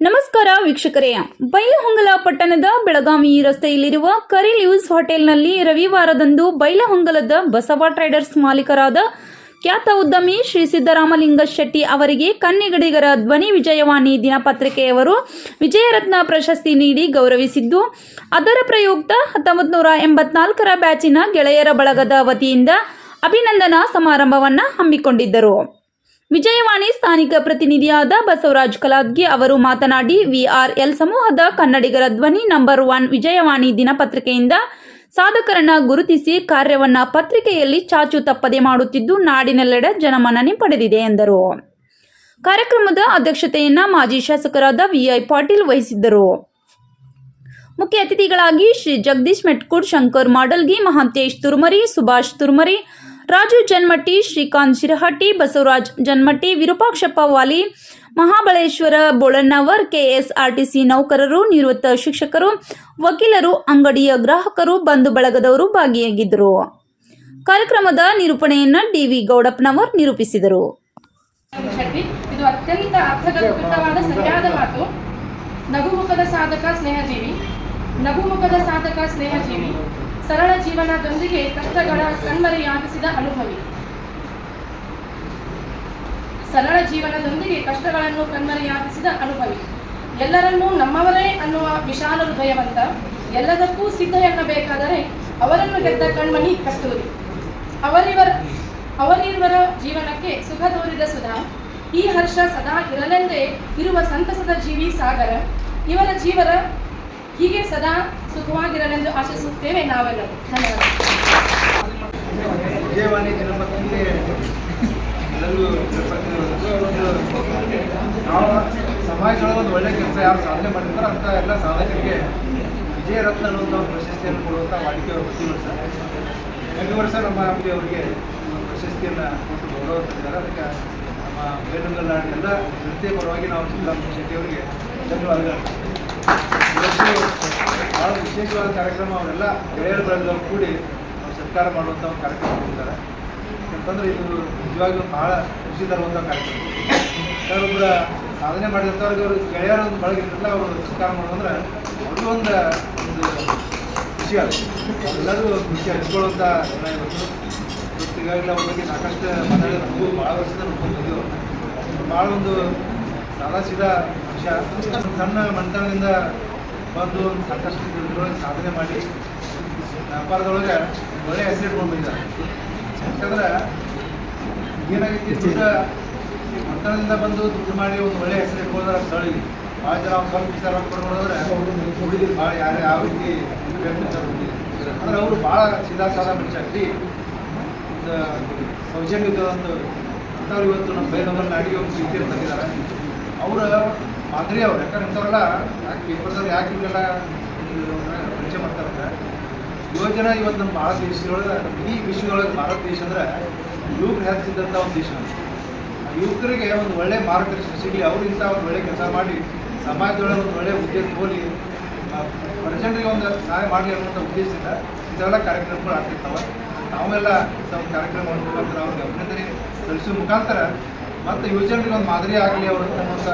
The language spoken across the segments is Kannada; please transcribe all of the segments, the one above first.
ನಮಸ್ಕಾರ ವೀಕ್ಷಕರೇ. ಬೈಲಹೊಂಗಲ ಪಟ್ಟಣದ ಬೆಳಗಾವಿ ರಸ್ತೆಯಲ್ಲಿರುವ ಕರಿ ಲ್ಯೂಸ್ ಹೋಟೆಲ್ನಲ್ಲಿ ರವಿವಾರದಂದು ಬೈಲಹೊಂಗಲದ ಬಸವ ಟ್ರೇಡರ್ಸ್ ಮಾಲೀಕರಾದ ಖ್ಯಾತ ಉದ್ಯಮಿ ಶ್ರೀ ಸಿದ್ದರಾಮಲಿಂಗ ಶೆಟ್ಟಿ ಅವರಿಗೆ ಕನ್ನಿಗಡಿಗರ ಧ್ವನಿ ವಿಜಯವಾಣಿ ದಿನಪತ್ರಿಕೆಯವರು ವಿಜಯರತ್ನ ಪ್ರಶಸ್ತಿ ನೀಡಿ ಗೌರವಿಸಿದ್ದು, ಅದರ ಪ್ರಯುಕ್ತ ಹತ್ತೊಂಬತ್ತು ನೂರ ಎಂಬತ್ನಾಲ್ಕರ ಬ್ಯಾಚಿನ ಗೆಳೆಯರ ಬಳಗದ ವತಿಯಿಂದ ಅಭಿನಂದನಾ ಸಮಾರಂಭವನ್ನು ಹಮ್ಮಿಕೊಂಡಿದ್ದರು. ವಿಜಯವಾಣಿ ಸ್ಥಾನಿಕ ಪ್ರತಿನಿಧಿಯಾದ ಬಸವರಾಜ್ ಕಲಾದ್ಗೆ ಅವರು ಮಾತನಾಡಿ, ವಿಆರ್ಎಲ್ ಸಮೂಹದ ಕನ್ನಡಿಗರ ಧ್ವನಿ ನಂಬರ್ ಒನ್ ವಿಜಯವಾಣಿ ದಿನಪತ್ರಿಕೆಯಿಂದ ಸಾಧಕರನ್ನ ಗುರುತಿಸಿ ಕಾರ್ಯವನ್ನ ಪತ್ರಿಕೆಯಲ್ಲಿ ಚಾಚು ತಪ್ಪದೆ ಮಾಡುತ್ತಿದ್ದು, ನಾಡಿನೆಲ್ಲೆಡೆ ಜನಮನ್ನಣೆ ಪಡೆದಿದೆ ಎಂದರು. ಕಾರ್ಯಕ್ರಮದ ಅಧ್ಯಕ್ಷತೆಯನ್ನ ಮಾಜಿ ಶಾಸಕರಾದ ವಿಐ ಪಾಟೀಲ್ ವಹಿಸಿದ್ದರು. ಮುಖ್ಯ ಅತಿಥಿಗಳಾಗಿ ಶ್ರೀ ಜಗದೀಶ್ ಮೆಟ್ಕೂಡ್, ಶಂಕರ್ ಮಾಡಲ್ಗಿ, ಮಹಾಂತೇಶ್ ತುರ್ಮರಿ, ಸುಭಾಷ್ ತುರ್ಮರಿ ರಾಜು ಜನ್ಮಟ್ಟಿ ಶ್ರೀಕಾಂತ್ ಶಿರಹಟ್ಟಿ, ಬಸವರಾಜ್ ಜನ್ಮಟ್ಟಿ ವಿರೂಪಾಕ್ಷಪ್ಪ ವಾಲಿ ಮಹಾಬಳೇಶ್ವರ ಬೋಳಣ್ಣವರ್ ಕೆಎಸ್ಆರ್ಟಿಸಿ ನೌಕರರು, ನಿವೃತ್ತ ಶಿಕ್ಷಕರು, ವಕೀಲರು, ಅಂಗಡಿಯ ಗ್ರಾಹಕರು, ಬಂಧು ಬಳಗದವರು ಭಾಗಿಯಾಗಿದ್ದರು. ಕಾರ್ಯಕ್ರಮದ ನಿರೂಪಣೆಯನ್ನ ಡಿವಿ ಗೌಡಪ್ಪನವರ್ ನಿರೂಪಿಸಿದರು. ಇದು ಅತ್ಯಂತ ಅರ್ಥಗರ್ಭಿತವಾದ ಸರಿಯಾದ ಮಾತು. ನಗುಮುಖದ ಸಾಧಕ ಸ್ನೇಹಜೀವಿ. ನಗುಮುಖದ ಸಾಧಕ ಸ್ನೇಹಜೀವಿ, ಸರಳ ಜೀವನದೊಂದಿಗೆ ಕಷ್ಟಗಳ ಕಣ್ಮರೆಯಾಗಿಸಿದ ಅನುಭವಿ. ಸರಳ ಜೀವನದೊಂದಿಗೆ ಕಷ್ಟಗಳನ್ನು ಕಣ್ಮರೆಯಾಗಿಸಿದ ಅನುಭವಿ. ಎಲ್ಲರನ್ನೂ ನಮ್ಮವರೇ ಅನ್ನುವ ವಿಶಾಲ ಹೃದಯವಂತ, ಎಲ್ಲದಕ್ಕೂ ಸಿದ್ಧ ಎನ್ನಬೇಕಾದರೆ ಅವರನ್ನು ಗೆದ್ದ ಕಣ್ಮಣಿ ಕಸ್ತೂರಿ. ಅವರಿವರ ಅವರಿರುವರ ಜೀವನಕ್ಕೆ ಸುಖ ತೋರಿದ ಸುಧಾ, ಈ ಹರ್ಷ ಸದಾ ಇರಲೆಂದೇ ಇರುವ ಸಂತಸದ ಜೀವಿ ಸಾಗರ, ಇವರ ಜೀವನ ಹೀಗೆ ಸದಾ ಸುಖವಾಗಿರಲೆಂದು ಆಶಿಸುತ್ತೇವೆ ನಾವೆಲ್ಲರೂ. ನಾವು ಸಮಾಜದೊಳಗೆ ಒಂದು ಒಳ್ಳೆ ಕೆಲಸ ಯಾರು ಸಾಧನೆ ಮಾಡಿರ್ತಾರೋ ಅಂತ ಎಲ್ಲ ಸಾಧಕರಿಗೆ ವಿಜಯ ರತ್ನ ಅನ್ನುವಂಥ ಪ್ರಶಸ್ತಿಯನ್ನು ಕೊಡುವಂಥ ವಾಡಿಕೆ ಅವರು ಪ್ರತಿ ವರ್ಷ ನಮ್ಮ ಅಂಬಿ ಅವರಿಗೆ ಪ್ರಶಸ್ತಿಯನ್ನು ಕೊಟ್ಟು ಗೌರವ ಅದಕ್ಕೆ ನಮ್ಮ ಬೇಲುಂಗಲ್ ನಾಡಿನ ಎಲ್ಲ ನೃತ್ಯ ಪರವಾಗಿ ನಾವು ಜಿಲ್ಲಾ ಶೆಟ್ಟಿ ಅವರಿಗೆ ಧನ್ಯವಾದಗಳು. ಭಾಳ ವಿಶೇಷವಾದ ಕಾರ್ಯಕ್ರಮ ಅವರೆಲ್ಲ ಗೆಳೆಯರ ಬಳಗದವ್ರು ಕೂಡಿ ಸತ್ಕಾರ ಮಾಡುವಂಥ ಒಂದು ಕಾರ್ಯಕ್ರಮ ಕೊಡ್ತಾರೆ ಯಾಕಂದ್ರೆ ಇದು ನಿಜವಾಗ್ಲೂ ಬಹಳ ಭಾಳ ಖುಷಿ ತರುವಂಥ ಕಾರ್ಯಕ್ರಮ. ಕೆಲವೊಬ್ಬರ ಸಾಧನೆ ಮಾಡಿದಂಥವ್ರಿಗೆ ಅವರು ಗೆಳೆಯರ ಒಂದು ಬಳಗ ಇರಲಿಲ್ಲ ಅವರು ಸತ್ಕಾರ ಮಾಡೋದಂದ್ರೆ ಅವ್ರಿಗೂ ಒಂದು ಒಂದು ಖುಷಿ ಆಗುತ್ತೆ. ಎಲ್ಲರೂ ಖುಷಿ ಹಂಚ್ಕೊಳ್ಳುವಂಥ ಜನ ಇವತ್ತು. ಇವತ್ತು ಅವ್ರ ಬಗ್ಗೆ ಸಾಕಷ್ಟು ನಮಗೂ ಭಾಳ ವರ್ಷದ ಭಾಳ ಒಂದು ಸಾದಾ ಸೀದಾ ವಿಷಯ ಸಣ್ಣ ಮನೆತನದಿಂದ ಬಂದು ಸಾಕಷ್ಟು ಸಾಧನೆ ಮಾಡಿ ವ್ಯಾಪಾರದೊಳಗೆ ಒಳ್ಳೆ ಹೆಸರು ಇಟ್ಕೊಂಡು ಬಂದಿದ್ದಾರೆ ಯಾಕಂದ್ರೆ ಏನಾಗೈತಿ ದುಡ್ಡು ಮನೆತನದಿಂದ ಬಂದು ದುಡ್ಡು ಮಾಡಿ ಒಂದು ಒಳ್ಳೆ ಹೆಸರು ಇಟ್ಕೊಂಡ್ರೆ ಸ್ಥಳೀಯ ಭಾಳ ಜನ ಸ್ವಲ್ಪ ವಿಚಾರ ನೋಡಿದ್ರೆ ಹುಡುಗಿರು ಭಾಳ ಯಾರು ಯಾವ ರೀತಿ ಅಂತ ಅಂದ್ರೆ ಅವರು ಭಾಳ ಸೀದಾ ಸಾದಾ ಮನುಷ್ಯ ಸೌಜನ್ಯದ ಒಂದು ಅಂಥವ್ರು ಇವತ್ತು ನಮ್ಮ ಬೇರೆಯವ್ರ ನಾಡಿಗೆ ಒಂದು ಪ್ರೀತಿಯನ್ನು ತಂದಿದ್ದಾರೆ ಅವರ ಮಾದರಿ ಅವ್ರು, ಯಾಕಂದ್ರೆ ಇಂಥವ್ರೆಲ್ಲ ಯಾಕೆ ಪೇಪರ್ದವ್ರು ಯಾಕೆ ಇವೆಲ್ಲ ಪರಿಚಯ ಮಾಡ್ತಾರಂದ್ರೆ ಯುವಜನ ಇವತ್ತು ನಮ್ಮ ಭಾರತ ದೇಶದೊಳಗೆ, ಇಡೀ ವಿಶ್ವದೊಳಗೆ ಭಾರತ ದೇಶ ಅಂದ್ರೆ ಯುವಕರು ಹೆಚ್ಚಿದ್ದಂಥ ಒಂದು ದೇಶ ಯುವಕರಿಗೆ ಒಂದು ಒಳ್ಳೆ ಮಾರ್ಗದರ್ಶನ ಸಿಗಲಿ ಅವರಿಂದ ಒಂದು ಒಳ್ಳೆ ಕೆಲಸ ಮಾಡಿ, ಸಮಾಜದೊಳಗೆ ಒಂದು ಒಳ್ಳೆ ಉದ್ಯೋಗ ಹೋಲಿ ಪ್ರಜೆಂಟ್ರಿಗೆ ಒಂದು ಸಹಾಯ ಮಾಡಲಿ ಅನ್ನುವಂಥ ಉದ್ದೇಶದಿಂದ ಇದೆಲ್ಲ ಕಾರ್ಯಕ್ರಮಗಳು ಆಗ್ತಿರ್ತಾವೆ. ನಾವೆಲ್ಲ ಒಂದು ಕಾರ್ಯಕ್ರಮ ಮುಖಾಂತರ ಅವ್ರಿಗೆ ಅಭಿನಂದನೆ ಸಲ್ಲಿಸುವ ಮುಖಾಂತರ ಮತ್ತು ಯುವಜನರಿಗೆ ಒಂದು ಮಾದರಿ ಆಗಲಿ ಅವರು ಅನ್ನುವಂಥ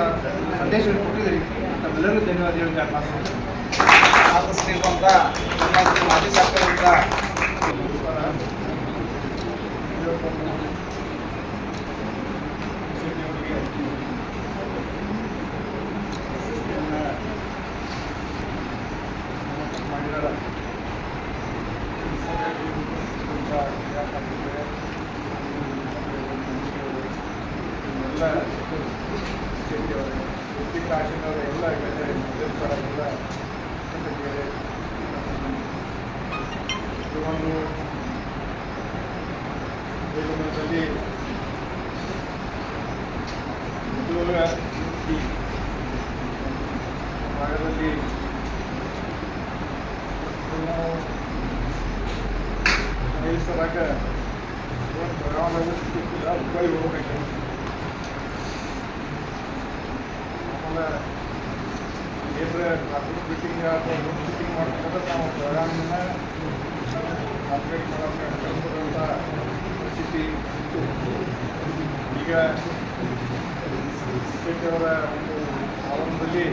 ಸಂದೇಶವನ್ನು ಕೊಟ್ಟಿದ್ದೀರಿ. ತಮ್ಮೆಲ್ಲರಿಗೂ ಧನ್ಯವಾದ ಹೇಳಿ ಮಾತು ಶ್ರೀಮಂತ ಮಾಜಿ ಸರ್ಕಾರದಿಂದ ಎಲ್ಲ ಕಾಶಿನವರು ಎಲ್ಲ ಎಲ್ಲ ಒಂದು ಬೇಲೂರಿನಲ್ಲಿ ಉದ್ಯೋಗ ಈ ಭಾಗದಲ್ಲಿ ನಾವು ರೈತರಾಗ ಒಂದು ಬೆಳಗಾವಿ ಸಿಕ್ಕಿಲ್ಲ ಹುಬ್ಬಳ್ಳಿ ಹೋಗ್ಬೇಕು ಆಮೇಲೆ ಏನ್ರ ಟ್ರಾಫಿಕ್ ಮೀಟಿಂಗ್ ಅಥವಾ ರೂಮ್ ಮೀಟಿಂಗ್ ಮಾಡ್ಬೇಕಾದ್ರೆ ನಾವು ಬೆಳಗಾವಿನ ಅಪ್ಡೇಟ್ ಮಾಡೋಕ್ಕೆ ಕಳಿಸ್ಕೊಡುವಂಥ ಪರಿಸ್ಥಿತಿ ಇತ್ತು ಈಗ ಸ್ಟೇಟ್ ಅವರ ಒಂದು ಆವರಣದಲ್ಲಿ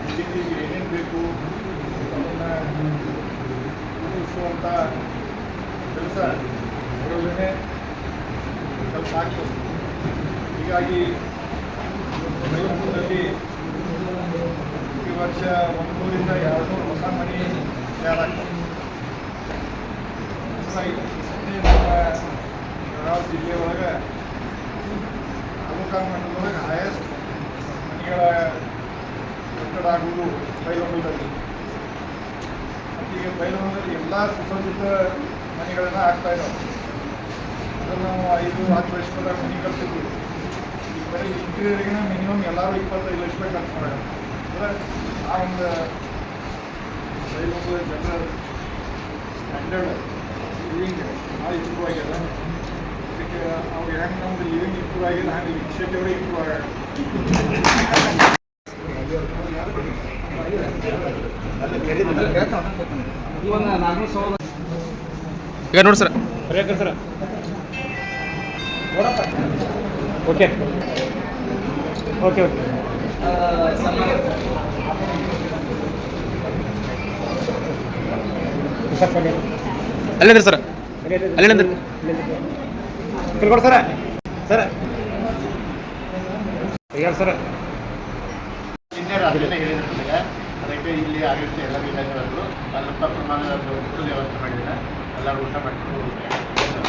ಬಿಲ್ಡಿಂಗಿಗೆ ಏನೇನು ಬೇಕು ಅದನ್ನು ರೂಪಿಸುವಂಥ ಕೆಲಸ ಅವರಲ್ಲೇ ಕೆಲಸ ಆಗ್ತದೆ ಹೀಗಾಗಿ ಬೆಂಗಳೂರಿನಲ್ಲಿ ಈ ವರ್ಷ ಒಂದು ನೂರಿಂದ ಎರಡು ಹೊಸ ಮನೆ ಸದ್ಯ ನಮ್ಮ ಜಿಲ್ಲೆ ಒಳಗೆ ತಾಲೂಕಾ ಮಟ್ಟದೊಳಗೆ ಹೈಯೆಸ್ಟ್ ಮನೆಗಳ ಕಟ್ಟಡ ಆಗುವುದು ಬೈಲಹೊಂಗದಲ್ಲಿ ಈಗ ಬೈಲಹೊಂಗದಲ್ಲಿ ಎಲ್ಲ ಸುಸಜ್ಜಿತ ಮನೆಗಳನ್ನು ಆಗ್ತಾ ಇದ್ದಾವೆ ಅದನ್ನು ನಾವು ಐದು, ಹತ್ತು ವರ್ಷದ ಮನೆ ಕಟ್ತಿದ್ವಿ ಈ ಬರೀ ಇಂಟೀರಿಯರ್ಗಿನ ಮಿನಿಮಮ್ ಎಲ್ಲರೂ ಇಪ್ಪತ್ತೈದು ಲಕ್ಷ ರೂಪಾಯಿ ಖರ್ಚು ಮಾಡೋಣ ಅಂದರೆ ಆ ಒಂದು ಬೈಲಹೊಂಗಲ ಜನರ ಸ್ಟ್ಯಾಂಡರ್ಡ್ ಲಿವಿಂಗ್ ಭಾಳ ಇಂಪ್ರೂವ್ ಆಗ್ಯದ ಅದಕ್ಕೆ ಅವ್ರು ಹೆಂಗೆ ನಮ್ದು ಲಿವಿಂಗ್ ಇಂಪ್ರೂವ್ ಆಗಿಲ್ಲ ಹಂಗೆ ಇನಿಷಿಯೇಟಿವ್ ಇಂಪ್ರೂವ್ ಆಗ ಈಗ ನೋಡಿ sir. Sir. Okay okay okay ಅಲ್ಲೇ ಸರ್? ಅಲ್ಲೇ ತಿಳ್ಕೊಡಿ ಸರ. ಸರ. ಯಾರು ಸರ. ಅದಕ್ಕೆ ಇಲ್ಲಿ ಆಗಿರುತ್ತೆ ಎಲ್ಲ ವಿಲೇಜ್ಗಳಲ್ಲೂ ಅದರ ಪ್ರಮಾಣದ ಊಟದ ವ್ಯವಸ್ಥೆ ಮಾಡಿದ್ದಾರೆ? ಎಲ್ಲರೂ ಊಟ ಮಾಡಿಕೊಂಡು